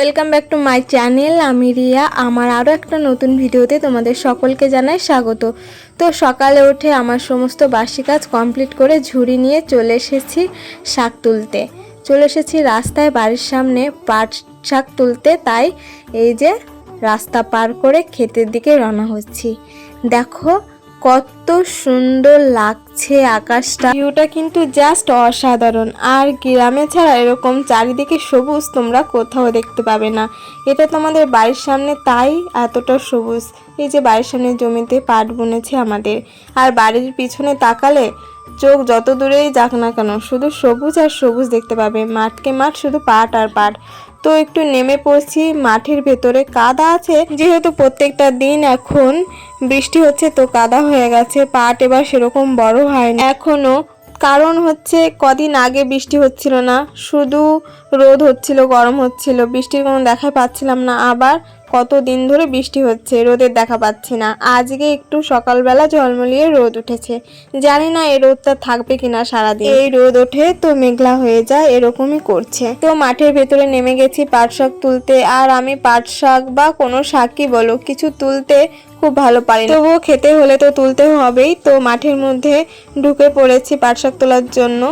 Welcome back to my channel আমি রিয়া। আমার আরও একটা নতুন ভিডিওতে তোমাদের সকলকে জানাই স্বাগত। তো সকালে উঠে আমার সমস্ত বাসি কাজ কমপ্লিট করে ঝুড়ি নিয়ে চলে এসেছি শাক তুলতে। চলে এসেছি রাস্তায় বাড়ির সামনে পাট শাক তুলতে, তাই এই যে রাস্তা পার করে ক্ষেতের দিকে রওনা হচ্ছি। দেখো কত সুন্দর লাগছে আকাশটা। ভিউটা কিন্তু জাস্ট অসাধারণ। আর গ্রামে ছাড়া এরকম চারিদিকে সবুজ তোমরা কোথাও দেখতে পাবে না। এটা তোমাদের বাড়ির সামনে তাই এতটা সবুজ। এই যে বাড়ির সামনে জমিতে পাট বুনেছে আমাদের। আর বাড়ির পিছনে তাকালে চোখ যত দূরেই যাক না কেন, শুধু সবুজ আর সবুজ দেখতে পাবে। মাঠকে মাঠ শুধু পাট আর পাট। তো একটু নেমে পড়ছি, মাঠের ভেতরে কাদা আছে। যেহেতু প্রত্যেকটা দিন এখন বৃষ্টি হচ্ছে, তো কাদা হয়ে গেছে, পাট এবার সেরকম বড় হয়নি। এখনও কারণ হচ্ছে কদিন আগে বৃষ্টি হচ্ছিল না, শুধু রোদ হচ্ছিল, গরম হচ্ছিল। বৃষ্টির কোনো দেখাই পাচ্ছিলাম না, আবার কত দিন ধরে বৃষ্টি হচ্ছে, রোদের দেখা পাচ্ছি না। আজকে একটু সকালবেলা ঝলমলিয়ে রোদ উঠেছে। জানি না এই রোদটা থাকবে কিনা সারাদিন। এই রোদ ওঠে তো মেঘলা হয়ে যায়, এরকমই করছে। তো মাঠের ভেতরে নেমে গেছি পাট শাক তুলতে। আর আমি পাট শাক বা কোনো শাকই বলো, কিছু তুলতে খুব ভালো পারি তবুও খেতে হলে তো তুলতে হবেই। তো মাঠের মধ্যে ঢুকে পড়েছি পাট শাক তোলার জন্য।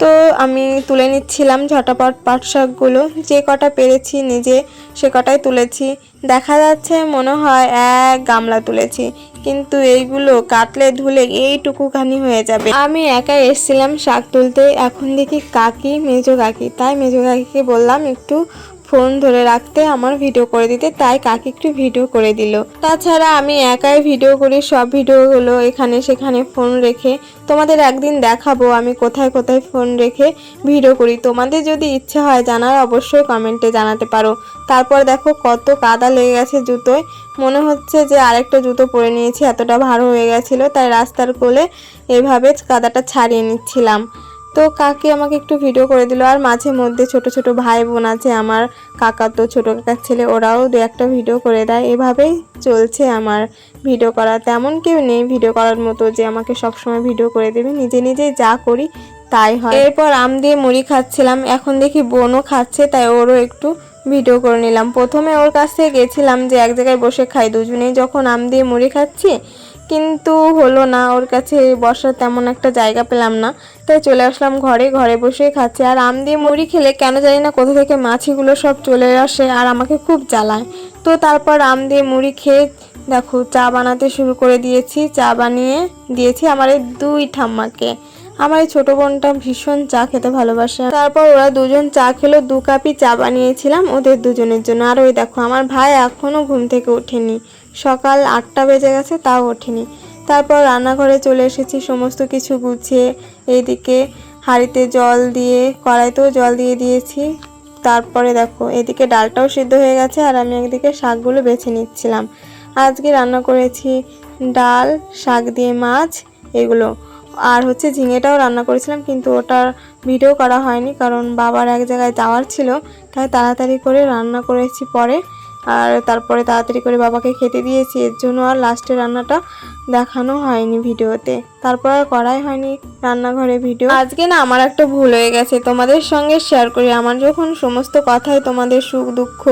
তো আমি তুলে নিচ্ছিলাম ঝটাপট পাট শাকগুলো যে কটা পেরেছি নিজে সে কটাই তুলেছি। দেখা যাচ্ছে মনে হয় এক গামলা তুলেছি। কিন্তু এইগুলো কাটলে ধুলে এইটুকুখানি হয়ে যাবে। আমি একাই এসেছিলাম শাক তুলতে। এখন দেখি কাকি, মেজো কাকি। তাই মেজো কাকিকে বললাম, একটু ফোন ধরে রাখতে আমার ভিডিও করে দিতে, তাই কাকে একটু ভিডিও করে দিল। তাছাড়া আমি একাই ভিডিও করি, সব ভিডিওগুলো এখানে সেখানে ফোন রেখে। তোমাদের একদিন দেখাবো আমি কোথায় কোথায় ফোন রেখে ভিডিও করি। তোমাদের যদি ইচ্ছে হয় জানার, অবশ্যই কমেন্টে জানাতে পারো। তারপর দেখো কত কাদা লেগে গেছে জুতোয়। মনে হচ্ছে যে আরেকটা জুতো পরে নিয়েছি, এতটা ভালো হয়ে গেছিল, তাই রাস্তার কোলে এভাবে কাদাটা ছাড়িয়ে নিচ্ছিলাম। তো কাকি আমাকে একটু ভিডিও করে দিল। আর মাঝে মধ্যে ছোট ছোট ভাই বোন আছে, আমার কাকা তো ছোট কাকার ছেলে, ওরাও দু একটা ভিডিও করে দেয়। এভাবেই চলছে আমার ভিডিও করা। তেমন কেউ নেই ভিডিও করার মতো যে আমাকে সবসময় ভিডিও করে দেবে। নিজে নিজেই যা করি তাই হয়। এরপর আম দিয়ে মুড়ি খাচ্ছিলাম। এখন দেখি বোনও খাচ্ছে, তাই ওরও একটু ভিডিও করে নিলাম। প্রথমে ওর কাছ থেকে গেছিলাম যে এক জায়গায় বসে খাই। দুজনেই যখন আম দিয়ে মুড়ি খাচ্ছি কিন্তু হলো না। ওর কাছে বসার তেমন একটা জায়গা পেলাম না। তাই চলে আসলাম ঘরে। ঘরে বসে খাচ্ছি। আর আম দিয়ে মুড়ি খেলে কেন জানি না কোথা থেকে মাছিগুলো সব চলে আসে আর আমাকে খুব জ্বালায়। তো তারপর আম দিয়ে মুড়ি খেয়ে দেখো, চা বানাতে শুরু করে দিয়েছি। চা বানিয়ে দিয়েছি আমার এই দুই ঠাম্মাকে। আমার এই ছোট বোনটা ভীষণ চা খেতে ভালোবাসে। তারপর ওরা দুজন চা খেলো, দু কাপই চা বানিয়েছিলাম ওদের দুজনের জন্য। আর ওই দেখো, আমার ভাই এখনও ঘুম থেকে ওঠেনি। সকাল আটটা বেজে গেছে, তাও ওঠেনি। তারপর রান্নাঘরে চলে এসেছি, সমস্ত কিছু গুছিয়ে এইদিকে হাঁড়িতে জল দিয়ে, কড়াইতেও জল দিয়ে দিয়েছি। তারপরে দেখো, এদিকে ডালটাও সিদ্ধ হয়ে গেছে আর আমি একদিকে শাকগুলো বেছে নিচ্ছিলাম। আজকে রান্না করেছি ডাল, শাক দিয়ে মাছ, এগুলো। আর হচ্ছে ঝিঙেটাও রান্না করেছিলাম, কিন্তু ওটার ভিডিও করা হয়নি, কারণ বাবার এক জায়গায় যাওয়ার ছিল, তাই তাড়াতাড়ি করে রান্না করেছি পরে। আর তারপরে তাড়াতাড়ি করে বাবাকে খেতে দিয়েছি, এর জন্য আর লাস্টে রান্নাটা দেখানো হয়নি ভিডিওতে। তারপর আর করাই হয়নি রান্নাঘরে ভিডিও আজকে না আমার একটা ভুল হয়ে গেছে, তোমাদের সঙ্গে শেয়ার করি। আমার যখন সমস্ত কথাই তোমাদের সুখ, দুঃখ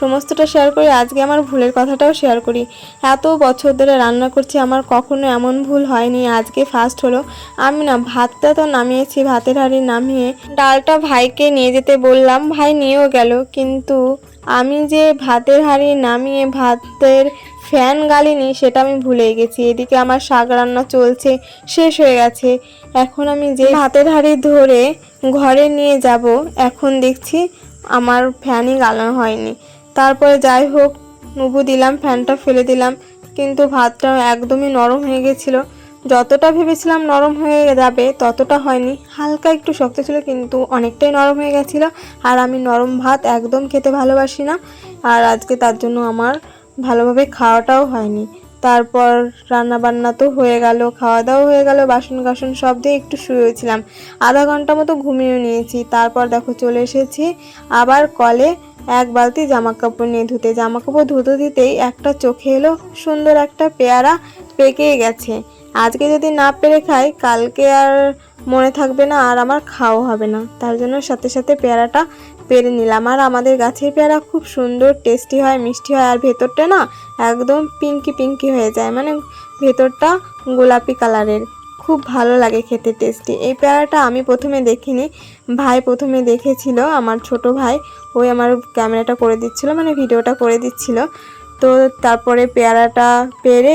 সমস্তটা শেয়ার করি, আজকে আমার ভুলের কথাটাও শেয়ার করি। এত বছর ধরে রান্না করছি, আমার কখনো এমন ভুল হয়নি। আজকে ফার্স্ট হলো, আমি না ভাতটা তো নামিয়েছি, ভাতের হাঁড়ি নামিয়ে ডালটা ভাইকে নিয়ে যেতে বললাম, ভাই নিয়েও গেল। কিন্তু আমি যে ভাতের হাঁড়ি নামিয়ে ভাতের ফ্যান গালিনি, সেটা আমি ভুলে গেছি। এদিকে আমার শাক রান্না চলছে, শেষ হয়ে গেছে। এখন আমি যে ভাতের হাঁড়ি ধরে ঘরে নিয়ে যাব, এখন দেখছি আমার ফ্যানই গালানো হয়নি। তারপরে যাই হোক, নুবু দিলাম, ফ্যানটা ফেলে দিলাম, কিন্তু ভাতটা একদমই নরম হয়ে গেছিল। যতটা ভেবেছিলাম নরম হয়ে যাবে, ততটা হয়নি। হালকা একটু শক্ত ছিল, কিন্তু অনেকটাই নরম হয়ে গেছিল। আর আমি নরম ভাত একদম খেতে ভালোবাসি না। আর আজকে তার জন্য আমার ভালোভাবে খাওয়াটাও হয়নি। তারপর রান্না বান্না তো হয়ে গেল খাওয়া দাওয়া হয়ে গেল বাসন কাসন সব দিয়ে একটু শুয়েছিলাম। আধা ঘণ্টা মতো ঘুমিয়ে নিয়েছি। তারপর দেখো চলে এসেছি আবার কলে এক বালতি জামা কাপড় নিয়ে ধুতে। জামা কাপড় ধুতে দিতেই একটা চোখে এলো সুন্দর একটা পেয়ারা, পেকে গেছে। আজকে যদি না পেরে খাই, কালকে আর মনে থাকবে না, আর আমার খাওয়া হবে না। তার জন্য সাথে সাথে পেয়ারাটা পেরে নিলাম। আর আমাদের গাছের পেয়ারা খুব সুন্দর, টেস্টি হয়, মিষ্টি হয়, আর ভেতরটা না একদম পিঙ্কি পিঙ্কি হয়ে যায়। মানে ভেতরটা গোলাপি কালারের। খুব ভালো লাগে খেতে, টেস্টি। এই পেয়ারাটা আমি প্রথমে দেখিনি। ভাই প্রথমে দেখেছিল, আমার ছোট ভাই। ওই আমার ক্যামেরাটা করে দিচ্ছিল মানে ভিডিওটা করে দিচ্ছিল। তো তারপরে পেয়ারাটা পেরে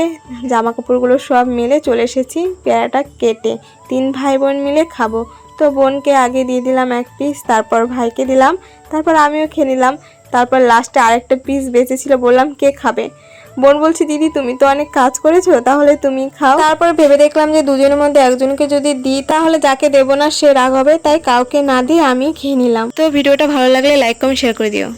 জামা কাপড়গুলো সব মিলে চলে এসেছি পেয়ারাটা কেটে। তিন ভাই বোন মিলে খাব। তো বোনকে আগে দিয়ে দিলাম এক পিস তারপর ভাইকে দিলাম, তারপর আমিও খেয়ে নিলাম। তারপর লাস্টে আরেকটা পিস বেঁচেছিল, বললাম কে খাবে? বোন বলছি, দিদি, তুমি তো অনেক কাজ করেছ, তাহলে তুমি খাও। তারপর ভেবে দেখলাম যে দুজনের মধ্যে একজনকে যদি দিই, তাহলে যাকে দেবো না, সে রাগ হবে, তাই কাউকে না দিয়ে আমি খেয়ে নিলাম। তো ভিডিওটা ভালো লাগলে লাইক কমেন্ট শেয়ার করে দিও।